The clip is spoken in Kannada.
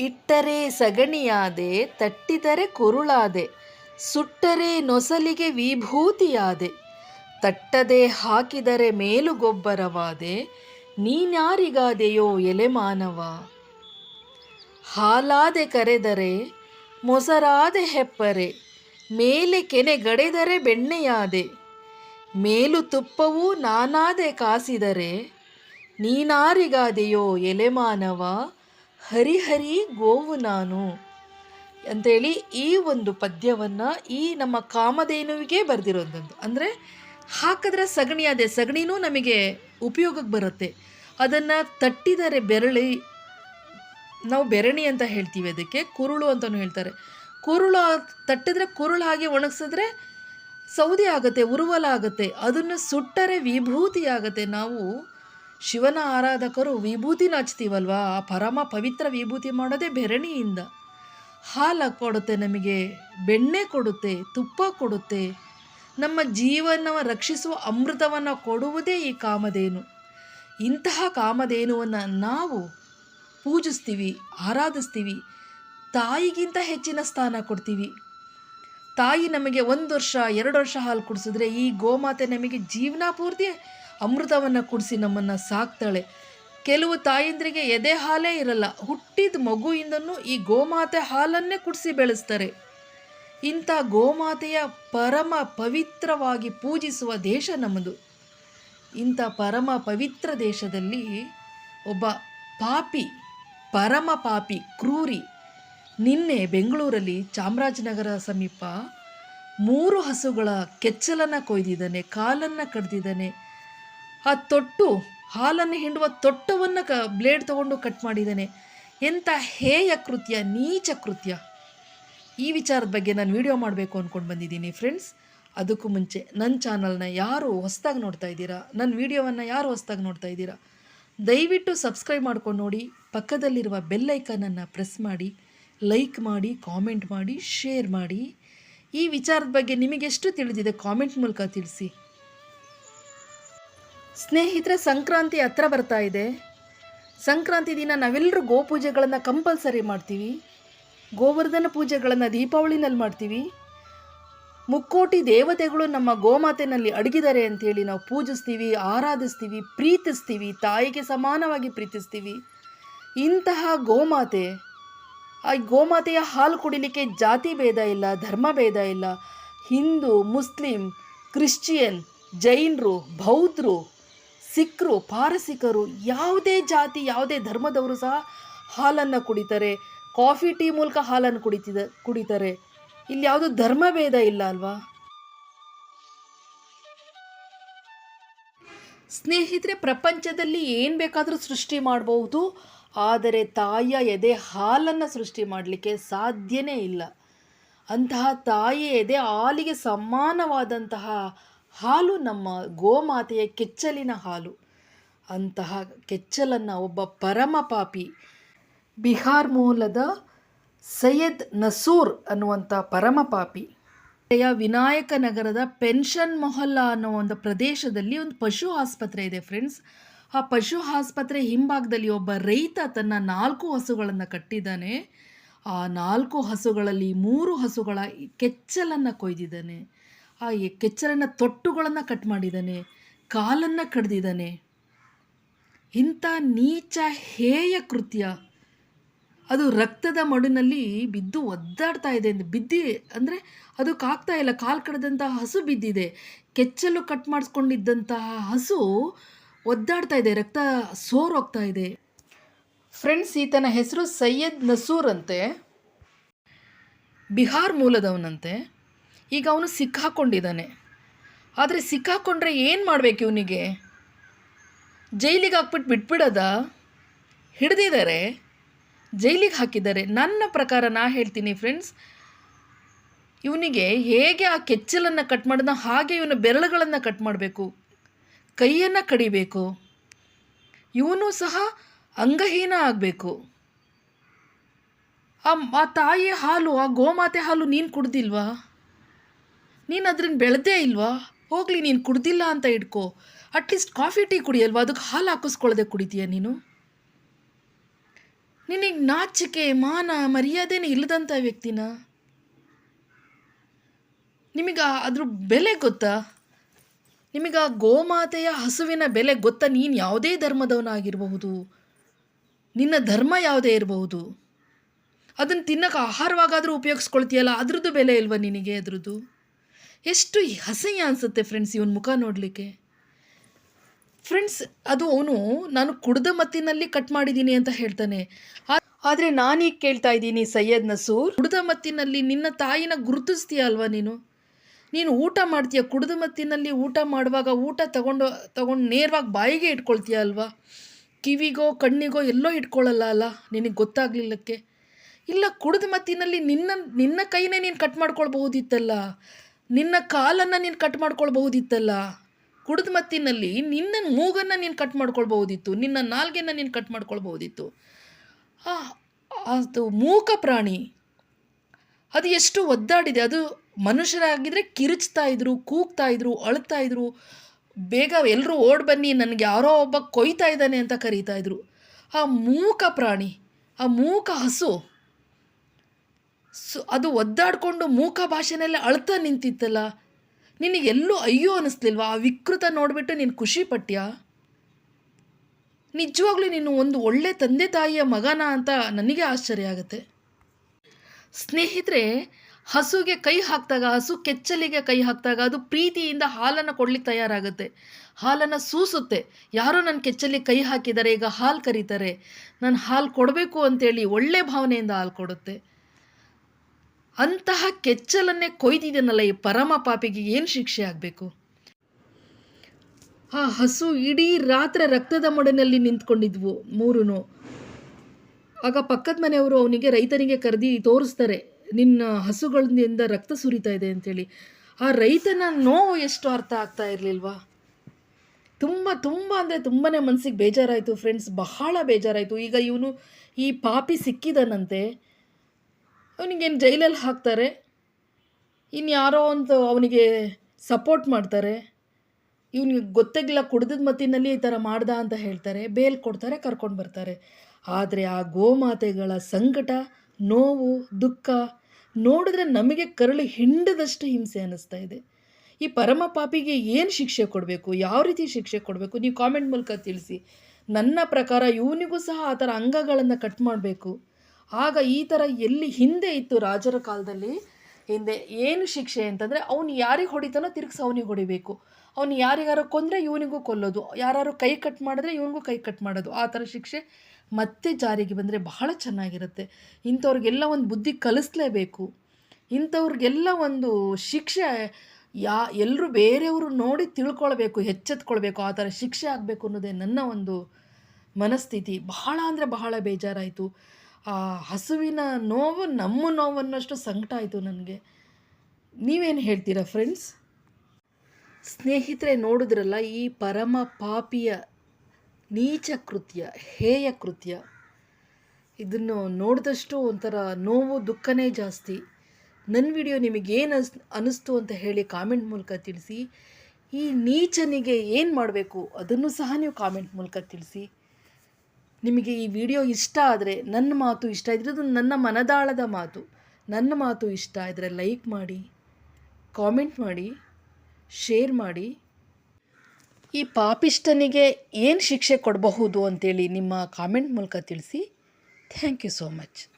ಇಟ್ಟರೆ ಸಗಣಿಯಾದೆ, ತಟ್ಟಿದರೆ ಕುರುಳಾದೆ, ಸುಟ್ಟರೆ ನೊಸಲಿಗೆ ವಿಭೂತಿಯಾದೆ, ತಟ್ಟದೆ ಹಾಕಿದರೆ ಮೇಲು ಗೊಬ್ಬರವಾದೆ ನೀನ್ಯಾರಿಗಾದೆಯೋ ಎಲೆ ಮಾನವ ಹಾಲಾದೆ ಕರೆದರೆ, ಮೊಸರಾದೆ ಹೆಪ್ಪರೆ, ಮೇಲೆ ಕೆನೆ ಗಡೆದರೆ ಬೆಣ್ಣೆಯಾದೆ, ಮೇಲು ತುಪ್ಪವೂ ನಾನಾದೆ ಕಾಸಿದರೆ, ನೀನಾರಿಗಾದೆಯೋ ಎಲೆ ಮಾನವ ಹರಿಹರಿ ಗೋವು ನಾನು ಅಂತೇಳಿ ಈ ಒಂದು ಪದ್ಯವನ್ನು ಈ ನಮ್ಮ ಕಾಮಧೇನುವಿಗೆ ಬರೆದಿರೋದಂದು. ಅಂದರೆ ಹಾಕಿದ್ರೆ ಸಗಣಿ ಅದೇ, ಸಗಣಿನೂ ನಮಗೆ ಉಪಯೋಗಕ್ಕೆ ಬರುತ್ತೆ. ಅದನ್ನು ತಟ್ಟಿದರೆ ಬೆರಳಿ, ನಾವು ಬೆರಣಿ ಅಂತ ಹೇಳ್ತೀವಿ ಅದಕ್ಕೆ, ಕುರುಳು ಅಂತಲೂ ಹೇಳ್ತಾರೆ. ಕುರುಳು ತಟ್ಟಿದ್ರೆ ಕುರುಳು ಹಾಗೆ ಒಣಗಿಸಿದ್ರೆ ಸೌದೆ ಆಗುತ್ತೆ ಉರುವಲ ಆಗುತ್ತೆ ಅದನ್ನು ಸುಟ್ಟರೆ ವಿಭೂತಿ ಆಗುತ್ತೆ. ನಾವು ಶಿವನ ಆರಾಧಕರು ವಿಭೂತಿ ಹಚ್ತೀವಲ್ವಾ ಆ ಪರಮ ಪವಿತ್ರ ವಿಭೂತಿ ಮಾಡೋದೇ ಬೆರಣಿಯಿಂದ. ಹಾಲು ಕೊಡುತ್ತೆ ನಮಗೆ, ಬೆಣ್ಣೆ ಕೊಡುತ್ತೆ, ತುಪ್ಪ ಕೊಡುತ್ತೆ. ನಮ್ಮ ಜೀವನವ ರಕ್ಷಿಸುವ ಅಮೃತವನ್ನು ಕೊಡುವುದೇ ಈ ಕಾಮಧೇನು. ಇಂತಹ ಕಾಮಧೇನುವನ್ನು ನಾವು ಪೂಜಿಸ್ತೀವಿ, ಆರಾಧಿಸ್ತೀವಿ, ತಾಯಿಗಿಂತ ಹೆಚ್ಚಿನ ಸ್ಥಾನ ಕೊಡ್ತೀವಿ. ತಾಯಿ ನಮಗೆ ಒಂದು ವರ್ಷ, ಎರಡು ವರ್ಷ ಹಾಲು ಕುಡಿಸಿದ್ರೆ ಈ ಗೋಮಾತೆ ನಮಗೆ ಜೀವನ ಪೂರ್ತಿ ಅಮೃತವನ್ನು ಕುಡಿಸಿ ನಮ್ಮನ್ನು ಸಾಕ್ತಾಳೆ. ಕೆಲವು ತಾಯಂದ್ರಿಗೆ ಎದೆ ಹಾಲೇ ಇರಲ್ಲ. ಹುಟ್ಟಿದ ಮಗುವಿಂದನೂ ಈ ಗೋಮಾತೆ ಹಾಲನ್ನೇ ಕುಡಿಸಿ ಬೆಳೆಸ್ತಾರೆ. ಇಂಥ ಗೋಮಾತೆಯ ಪರಮ ಪವಿತ್ರವಾಗಿ ಪೂಜಿಸುವ ದೇಶ ನಮ್ಮದು. ಇಂಥ ಪರಮ ಪವಿತ್ರ ದೇಶದಲ್ಲಿ ಒಬ್ಬ ಪಾಪಿ, ಪರಮ ಪಾಪಿ ಕ್ರೂರಿ ನಿನ್ನೆ ಬೆಂಗಳೂರಲ್ಲಿ ಚಾಮರಾಜನಗರ ಸಮೀಪ ಮೂರು ಹಸುಗಳ ಕೆಚ್ಚಲನ್ನು ಕೊಯ್ದಿದ್ದಾನೆ, ಕಾಲನ್ನು ಕಡ್ದಿದ್ದಾನೆ. ಆ ತೊಟ್ಟು, ಹಾಲನ್ನು ಹಿಂಡುವ ತೊಟ್ಟವನ್ನು ಕ ಬ್ಲೇಡ್ ತಗೊಂಡು ಕಟ್ ಮಾಡಿದ್ದಾನೆ. ಎಂಥ ಹೇಯ ಕೃತ್ಯ, ನೀಚ ಕೃತ್ಯ. ಈ ವಿಚಾರದ ಬಗ್ಗೆ ನಾನು ವಿಡಿಯೋ ಮಾಡಬೇಕು ಅಂದ್ಕೊಂಡು ಬಂದಿದ್ದೀನಿ ಫ್ರೆಂಡ್ಸ್ ಅದಕ್ಕೂ ಮುಂಚೆ ನನ್ನ ಚಾನಲ್ನ ಯಾರು ಹೊಸ್ದಾಗಿ ನೋಡ್ತಾ ಇದ್ದೀರಾ? ನನ್ನ ವಿಡಿಯೋವನ್ನು ಯಾರು ಹೊಸ್ದಾಗಿ ನೋಡ್ತಾ ಇದ್ದೀರಾ? ದಯವಿಟ್ಟು ಸಬ್ಸ್ಕ್ರೈಬ್ ಮಾಡ್ಕೊಂಡು ನೋಡಿ, ಪಕ್ಕದಲ್ಲಿರುವ ಬೆಲ್ ಐಕನನ್ನು ಪ್ರೆಸ್ ಮಾಡಿ ಲೈಕ್ ಮಾಡಿ ಕಾಮೆಂಟ್ ಮಾಡಿ ಶೇರ್ ಮಾಡಿ. ಈ ವಿಚಾರದ ಬಗ್ಗೆ ನಿಮಗೆಷ್ಟು ತಿಳಿದಿದೆ ಕಾಮೆಂಟ್ ಮೂಲಕ ತಿಳಿಸಿ. ಸ್ನೇಹಿತರೆ, ಸಂಕ್ರಾಂತಿ ಹತ್ರ ಬರ್ತಾ ಇದೆ. ಸಂಕ್ರಾಂತಿ ದಿನ ನಾವೆಲ್ಲರೂ ಗೋಪೂಜೆಗಳನ್ನು ಕಂಪಲ್ಸರಿ ಮಾಡ್ತೀವಿ. ಗೋವರ್ಧನ ಪೂಜೆಗಳನ್ನು ದೀಪಾವಳಿನಲ್ಲಿ ಮಾಡ್ತೀವಿ. ಮುಕ್ಕೋಟಿ ದೇವತೆಗಳು ನಮ್ಮ ಗೋಮಾತೆನಲ್ಲಿ ಅಡಗಿದ್ದಾರೆ ಅಂಥೇಳಿ ನಾವು ಪೂಜಿಸ್ತೀವಿ, ಆರಾಧಿಸ್ತೀವಿ, ಪ್ರೀತಿಸ್ತೀವಿ, ತಾಯಿಗೆ ಸಮಾನವಾಗಿ ಪ್ರೀತಿಸ್ತೀವಿ. ಇಂತಹ ಗೋಮಾತೆ, ಆ ಗೋಮಾತೆಯ ಹಾಲು ಕುಡಿಲಿಕ್ಕೆ ಜಾತಿ ಭೇದ ಇಲ್ಲ, ಧರ್ಮ ಭೇದ ಇಲ್ಲ. ಹಿಂದೂ, ಮುಸ್ಲಿಂ, ಕ್ರಿಶ್ಚಿಯನ್, ಜೈನರು ಬೌದ್ಧರು ಸಿಖ್ರು, ಪಾರಸಿಕರು ಯಾವುದೇ ಜಾತಿ, ಯಾವುದೇ ಧರ್ಮದವರು ಸಹ ಹಾಲನ್ನು ಕುಡಿತಾರೆ. ಕಾಫಿ, ಟೀ ಮೂಲಕ ಹಾಲನ್ನು ಕುಡಿತಿದ, ಕುಡಿತಾರೆ. ಇಲ್ಲಿ ಯಾವುದು ಧರ್ಮ ಭೇದ ಇಲ್ಲ ಅಲ್ವಾ? ಸ್ನೇಹಿತರೆ, ಪ್ರಪಂಚದಲ್ಲಿ ಏನು ಬೇಕಾದರೂ ಸೃಷ್ಟಿ ಮಾಡಬಹುದು. ಆದರೆ ತಾಯಿಯ ಎದೆ ಹಾಲನ್ನು ಸೃಷ್ಟಿ ಮಾಡಲಿಕ್ಕೆ ಸಾಧ್ಯನೇ ಇಲ್ಲ. ಅಂತಹ ತಾಯಿ ಎದೆ ಹಾಲಿಗೆ ಸಮಾನವಾದಂತಹ ಹಾಲು ನಮ್ಮ ಗೋಮಾತೆಯ ಕೆಚ್ಚಲಿನ ಹಾಲು. ಅಂತಹ ಕೆಚ್ಚಲನ್ನು ಒಬ್ಬ ಪರಮ ಪಾಪಿ ಬಿಹಾರ್ ಮೂಲದ ಸೈಯದ್ ನಸೂರ್ ಅನ್ನುವಂಥ ಪರಮ ಪಾಪಿ. ವಿನಾಯಕ ನಗರದ ಪೆನ್ಷನ್ ಮೊಹಲ್ಲಾ ಅನ್ನೋ ಒಂದು ಪ್ರದೇಶದಲ್ಲಿ ಒಂದು ಪಶು ಆಸ್ಪತ್ರೆ ಇದೆ ಫ್ರೆಂಡ್ಸ್. ಆ ಪಶು ಆಸ್ಪತ್ರೆ ಹಿಂಭಾಗದಲ್ಲಿ ಒಬ್ಬ ರೈತ ತನ್ನ ನಾಲ್ಕು ಹಸುಗಳನ್ನು ಕಟ್ಟಿದ್ದಾನೆ. ಆ ನಾಲ್ಕು ಹಸುಗಳಲ್ಲಿ ಮೂರು ಹಸುಗಳ ಕೆಚ್ಚಲನ್ನು ಕೊಯ್ದಿದ್ದಾನೆ. ಆ ಕೆಚ್ಚಲನ್ನು ತೊಟ್ಟುಗಳನ್ನು ಕಟ್ ಮಾಡಿದ್ದಾನೆ, ಕಾಲನ್ನು ಕಡ್ದಿದ್ದಾನೆ. ಇಂಥ ನೀಚ ಹೇಯ ಕೃತ್ಯ. ಅದು ರಕ್ತದ ಮಡುನಲ್ಲಿ ಬಿದ್ದು ಒದ್ದಾಡ್ತಾ ಇದೆ ಬಿದ್ದಿ ಅಂದರೆ ಅದಕ್ಕಾಗ್ತಾ ಇಲ್ಲ, ಕಾಲು ಕಡ್ದಂತಹ ಹಸು ಬಿದ್ದಿದೆ. ಕೆಚ್ಚಲು ಕಟ್ ಮಾಡಿಸ್ಕೊಂಡಿದ್ದಂತಹ ಹಸು ಒದ್ದಾಡ್ತಾ ಇದೆ, ರಕ್ತ ಸೋರೋಗ್ತಾ ಇದೆ. ಫ್ರೆಂಡ್ಸ್, ಈತನ ಹೆಸರು ಸೈಯದ್ ನಸೂರ್ ಅಂತೆ. ಬಿಹಾರ್ ಮೂಲದವನಂತೆ. ಈಗ ಅವನು ಸಿಕ್ಕಾಕ್ಕೊಂಡಿದ್ದಾನೆ ಆದರೆ ಸಿಕ್ಕಾಕೊಂಡ್ರೆ ಏನು ಮಾಡಬೇಕು ಇವನಿಗೆ? ಜೈಲಿಗೆ ಹಾಕ್ಬಿಟ್ಟು ಬಿಟ್ಬಿಡೋದ? ಹಿಡ್ದಿದ್ದಾರೆ ಜೈಲಿಗೆ ಹಾಕಿದ್ದಾರೆ. ನನ್ನ ಪ್ರಕಾರ ನಾ ಹೇಳ್ತೀನಿ ಫ್ರೆಂಡ್ಸ್ ಇವನಿಗೆ ಹೇಗೆ ಆ ಕೆಚ್ಚಲನ್ನು ಕಟ್ ಮಾಡಿದ ಹಾಗೆ ಇವನ ಬೆರಳುಗಳನ್ನು ಕಟ್ ಮಾಡಬೇಕು. ಕೈಯನ್ನು ಕಡಿಬೇಕು. ಇವನು ಸಹ ಅಂಗಹೀನ ಆಗಬೇಕು. ಆ ತಾಯಿ ಹಾಲು, ಆ ಗೋಮಾತೆ ಹಾಲು ನೀನು ಕುಡ್ದಿಲ್ವಾ? ನೀನು ಅದರಿಂದ ಬೆಳೆದೇ ಇಲ್ವಾ? ಹೋಗಲಿ, ನೀನು ಕುಡ್ದಿಲ್ಲ ಅಂತ ಇಟ್ಕೋ ಅಟ್ಲೀಸ್ಟ್ ಕಾಫಿ ಟೀ ಕುಡಿಯಲ್ವಾ? ಅದಕ್ಕೆ ಹಾಲು ಹಾಕಿಸ್ಕೊಳ್ಳದೆ ಕುಡಿತೀಯ ನೀನು? ನಿನಗೆ ನಾಚಿಕೆ, ಮಾನ, ಮರ್ಯಾದೆನೇ ಇಲ್ಲದಂಥ ವ್ಯಕ್ತಿನ? ನಿಮಗೆ ಅದ್ರ ಬೆಲೆ ಗೊತ್ತಾ? ನಿಮಗೆ ಆ ಗೋಮಾತೆಯ ಹಸುವಿನ ಬೆಲೆ ಗೊತ್ತಾ? ನೀನು ಯಾವುದೇ ಧರ್ಮದವನಾಗಿರಬಹುದು. ನಿನ್ನ ಧರ್ಮ ಯಾವುದೇ ಇರಬಹುದು. ಅದನ್ನು ತಿನ್ನಕ್ಕೆ ಆಹಾರವಾಗಾದರೂ ಉಪಯೋಗಿಸ್ಕೊಳ್ತೀಯಲ್ಲ, ಅದ್ರದ್ದು ಬೆಲೆ ಇಲ್ವಾ ನಿನಗೆ ಅದ್ರದ್ದು? ಎಷ್ಟು ಅಸಹ್ಯ ಅನಿಸುತ್ತೆ ಫ್ರೆಂಡ್ಸ್ ಇವನ ಮುಖ ನೋಡಲಿಕ್ಕೆ? ಫ್ರೆಂಡ್ಸ್ ಅದು ಅವನು ನಾನು ಕುಡ್ದ ಮತ್ತಿನಲ್ಲಿ ಕಟ್ ಮಾಡಿದ್ದೀನಿ ಅಂತ ಹೇಳ್ತಾನೆ. ಆದರೆ ನಾನೀಗ ಕೇಳ್ತಾ ಇದ್ದೀನಿ ಸೈಯದ್ ನಸೂರ್. ಕುಡ್ದ ಮತ್ತಿನಲ್ಲಿ ನಿನ್ನ ತಾಯಿನ ಗುರುತಿಸ್ತೀಯ ಅಲ್ವಾ ನೀನು? ನೀನು ಊಟ ಮಾಡ್ತೀಯ ಕುಡ್ದ ಮತ್ತಿನಲ್ಲಿ ಊಟ ಮಾಡುವಾಗ ಊಟ ತಗೊಂಡು ತಗೊಂಡು ನೇರವಾಗಿ ಬಾಯಿಗೆ ಇಟ್ಕೊಳ್ತೀಯ ಅಲ್ವಾ? ಕಿವಿಗೋ ಕಣ್ಣಿಗೋ ಎಲ್ಲೋ ಇಟ್ಕೊಳ್ಳಲ್ಲ ಅಲ್ಲ? ನಿನಗೆ ಗೊತ್ತಾಗ್ಲಿಲ್ಲಕ್ಕೆ? ಇಲ್ಲ ಕುಡ್ದ ಮತ್ತಿನಲ್ಲಿ ನಿನ್ನ ನಿನ್ನ ಕೈನೇ ನೀನು ಕಟ್ ಮಾಡ್ಕೊಳ್ಬಹುದಿತ್ತಲ್ಲ? ನಿನ್ನ ಕಾಲನ್ನು ನೀನು ಕಟ್ ಮಾಡ್ಕೊಳ್ಬಹುದಿತ್ತಲ್ಲ? ಕುಡಿದ ಮತ್ತಿನಲ್ಲಿ ನಿನ್ನ ಮೂಗನ್ನು ನೀನು ಕಟ್ ಮಾಡ್ಕೊಳ್ಬಹುದಿತ್ತು, ನಿನ್ನ ನಾಲ್ಗೆನ ನೀನು ಕಟ್ ಮಾಡ್ಕೊಳ್ಬಹುದಿತ್ತು. ಅದು ಮೂಕ ಪ್ರಾಣಿ. ಅದು ಎಷ್ಟು ಒದ್ದಾಡಿದೆ, ಅದು ಮನುಷ್ಯರಾಗಿದ್ದರೆ ಕಿರುಚ್ತಾ ಇದ್ರು, ಕೂಗ್ತಾ ಇದ್ರು, ಅಳ್ತಾ ಇದ್ರು. ಬೇಗ ಎಲ್ಲರೂ ಓಡ್ ಬನ್ನಿ, ನನಗೆ ಯಾರೋ ಒಬ್ಬ ಕೊಯ್ತಾ ಇದ್ದಾನೆ ಅಂತ ಕರೀತಾ ಇದ್ರು. ಆ ಮೂಕ ಪ್ರಾಣಿ, ಆ ಮೂಕ ಹಸು. ಸು, ಅದು ಒದ್ದಾಡಿಕೊಂಡು ಮೂಕ ಭಾಷೆನಲ್ಲೇ ಅಳ್ತಾ ನಿಂತಿತ್ತಲ್ಲ? ನಿನಗೆಲ್ಲೂ ಅಯ್ಯೋ ಅನ್ನಿಸ್ಲಿಲ್ವಾ ಆ ವಿಕೃತ ನೋಡಿಬಿಟ್ಟು ನೀನು ಖುಷಿ ಪಟ್ಯಾ? ನಿಜವಾಗ್ಲೂ ನೀನು ಒಂದು ಒಳ್ಳೆ ತಂದೆ ತಾಯಿಯ ಮಗನ ಅಂತ ನನಗೆ ಆಶ್ಚರ್ಯ ಆಗುತ್ತೆ. ಸ್ನೇಹಿತರೆ, ಹಸುಗೆ ಕೈ ಹಾಕಿದಾಗ, ಹಸು ಕೆಚ್ಚಲಿಗೆ ಕೈ ಹಾಕಿದಾಗ ಅದು ಪ್ರೀತಿಯಿಂದ ಹಾಲನ್ನು ಕೊಡ್ಲಿಕ್ಕೆ ತಯಾರಾಗುತ್ತೆ. ಹಾಲನ್ನು ಸೂಸುತ್ತೆ. ಯಾರೋ ನನ್ನ ಕೆಚ್ಚಲಿಗೆ ಕೈ ಹಾಕಿದ್ದಾರೆ ಈಗ ಹಾಲು ಕರೀತಾರೆ. ನಾನು ಹಾಲು ಕೊಡಬೇಕು ಅಂತೇಳಿ ಒಳ್ಳೆ ಭಾವನೆಯಿಂದ ಹಾಲು ಕೊಡುತ್ತೆ. ಅಂತಹ ಕೆಚ್ಚಲನ್ನೇ ಕೊಯ್ದಿದ್ದೀನಲ್ಲ ಈ ಪರಮ ಪಾಪಿಗೆ ಏನು ಶಿಕ್ಷೆ ಆಗಬೇಕು? ಆ ಹಸು ಇಡೀ ರಾತ್ರಿ ರಕ್ತದ ಮೊಡನಲ್ಲಿ ನಿಂತ್ಕೊಂಡಿದ್ವು ಮೂರೂ ಆಗ ಪಕ್ಕದ ಮನೆಯವರು ಅವನಿಗೆ, ರೈತನಿಗೆ ಕರೆದಿ ತೋರಿಸ್ತಾರೆ, ನಿನ್ನ ಹಸುಗಳಿಂದ ರಕ್ತ ಸುರಿತಾ ಇದೆ ಅಂತೇಳಿ. ಆ ರೈತನ ನೋವು ಎಷ್ಟು ಅರ್ಥ ಆಗ್ತಾ ಇರಲಿಲ್ವಾ? ತುಂಬ ತುಂಬ ಅಂದರೆ ತುಂಬಾ ಮನಸ್ಸಿಗೆ ಬೇಜಾರಾಯಿತು ಫ್ರೆಂಡ್ಸ್ ಬಹಳ ಬೇಜಾರಾಯಿತು. ಈಗ ಇವನು ಈ ಪಾಪಿ ಸಿಕ್ಕಿದನಂತೆ ಅವನಿಗೇನು ಜೈಲಲ್ಲಿ ಹಾಕ್ತಾರೆ? ಇನ್ಯಾರೋ ಯಾರೋ ಒಂದು ಅವನಿಗೆ ಸಪೋರ್ಟ್ ಮಾಡ್ತಾರೆ. ಇವನಿಗೆ ಗೊತ್ತಾಗಿಲ್ಲ ಕುಡ್ದದ ಮತ್ತಿನಲ್ಲಿ ಈ ಥರ ಮಾಡ್ದ ಅಂತ ಹೇಳ್ತಾರೆ. ಬೇಲ್ ಕೊಡ್ತಾರೆ, ಕರ್ಕೊಂಡು ಬರ್ತಾರೆ. ಆದರೆ ಆ ಗೋಮಾತೆಗಳ ಸಂಕಟ, ನೋವು, ದುಃಖ ನೋಡಿದ್ರೆ ನಮಗೆ ಕರಳು ಹಿಂಡದಷ್ಟು ಹಿಂಸೆ ಅನ್ನಿಸ್ತಾ ಇದೆ. ಈ ಪರಮ ಪಾಪಿಗೆ ಏನು ಶಿಕ್ಷೆ ಕೊಡಬೇಕು? ಯಾವ ರೀತಿ ಶಿಕ್ಷೆ ಕೊಡಬೇಕು? ನೀವು ಕಾಮೆಂಟ್ ಮೂಲಕ ತಿಳಿಸಿ. ನನ್ನ ಪ್ರಕಾರ ಇವನಿಗೂ ಸಹ ಆ ಥರ ಅಂಗಗಳನ್ನು ಕಟ್ ಮಾಡಬೇಕು. ಆಗ ಈ ಥರ ಎಲ್ಲಿ ಹಿಂದೆ ಇತ್ತು ರಾಜರ ಕಾಲದಲ್ಲಿ? ಹಿಂದೆ ಏನು ಶಿಕ್ಷೆ ಅಂತಂದರೆ ಅವನು ಯಾರಿಗೆ ಹೊಡಿತಾನೋ ತಿರುಗಿಸಿ ಅವನಿಗೆ ಹೊಡಿಬೇಕು. ಅವನು ಯಾರಿಗಾರು ಕೊಂದರೆ ಇವನಿಗೂ ಕೊಲ್ಲೋದು. ಯಾರು ಕೈ ಕಟ್ ಮಾಡಿದ್ರೆ ಇವನಿಗೂ ಕೈ ಕಟ್ ಮಾಡೋದು. ಆ ಥರ ಶಿಕ್ಷೆ ಮತ್ತೆ ಜಾರಿಗೆ ಬಂದರೆ ಬಹಳ ಚೆನ್ನಾಗಿರುತ್ತೆ. ಇಂಥವ್ರಿಗೆಲ್ಲ ಒಂದು ಬುದ್ಧಿ ಕಲಿಸ್ಲೇಬೇಕು. ಇಂಥವ್ರಿಗೆಲ್ಲ ಒಂದು ಶಿಕ್ಷೆ ಯಾ ಎಲ್ಲರೂ ಬೇರೆಯವರು ನೋಡಿ ತಿಳ್ಕೊಳ್ಬೇಕು, ಎಚ್ಚೆತ್ಕೊಳ್ಬೇಕು, ಆ ಥರ ಶಿಕ್ಷೆ ಆಗಬೇಕು ಅನ್ನೋದೇ ನನ್ನ ಒಂದು ಮನಸ್ಥಿತಿ. ಬಹಳ ಅಂದರೆ ಬಹಳ ಬೇಜಾರಾಯಿತು. ಆ ಹಸುವಿನ ನೋವು ನಮ್ಮ ನೋವನ್ನಷ್ಟು ಸಂಕಟ ಆಯಿತು ನನಗೆ. ನೀವೇನು ಹೇಳ್ತೀರಾ ಫ್ರೆಂಡ್ಸ್ ಸ್ನೇಹಿತರೆ, ನೋಡಿದ್ರಲ್ಲ, ಈ ಪರಮ ಪಾಪಿಯ ನೀಚ ಕೃತ್ಯ, ಹೇಯ ಕೃತ್ಯ. ಇದನ್ನು ನೋಡಿದಷ್ಟು ಒಂಥರ ನೋವು, ದುಃಖನೇ ಜಾಸ್ತಿ. ನನ್ನ ವಿಡಿಯೋ ನಿಮಗೇನು ಅಸ್ ಅನ್ನಿಸ್ತು ಅಂತ ಹೇಳಿ ಕಾಮೆಂಟ್ ಮೂಲಕ ತಿಳಿಸಿ. ಈ ನೀಚನಿಗೆ ಏನು ಮಾಡಬೇಕು, ಅದನ್ನು ಸಹ ನೀವು ಕಾಮೆಂಟ್ ಮೂಲಕ ತಿಳಿಸಿ. ನಿಮಗೆ ಈ ವಿಡಿಯೋ ಇಷ್ಟ ಆದರೆ ನನ್ನ ಮಾತು ಇಷ್ಟ ಇದ್ರೆ ಅದು ನನ್ನ ಮನದಾಳದ ಮಾತು. ನನ್ನ ಮಾತು ಇಷ್ಟ ಇದ್ದರೆ ಲೈಕ್ ಮಾಡಿ, ಕಾಮೆಂಟ್ ಮಾಡಿ, ಶೇರ್ ಮಾಡಿ. ಈ ಪಾಪಿಷ್ಟನಿಗೆ ಏನು ಶಿಕ್ಷೆ ಕೊಡಬಹುದು ಅಂತೇಳಿ ನಿಮ್ಮ ಕಾಮೆಂಟ್ ಮೂಲಕ ತಿಳಿಸಿ. Thank you so much.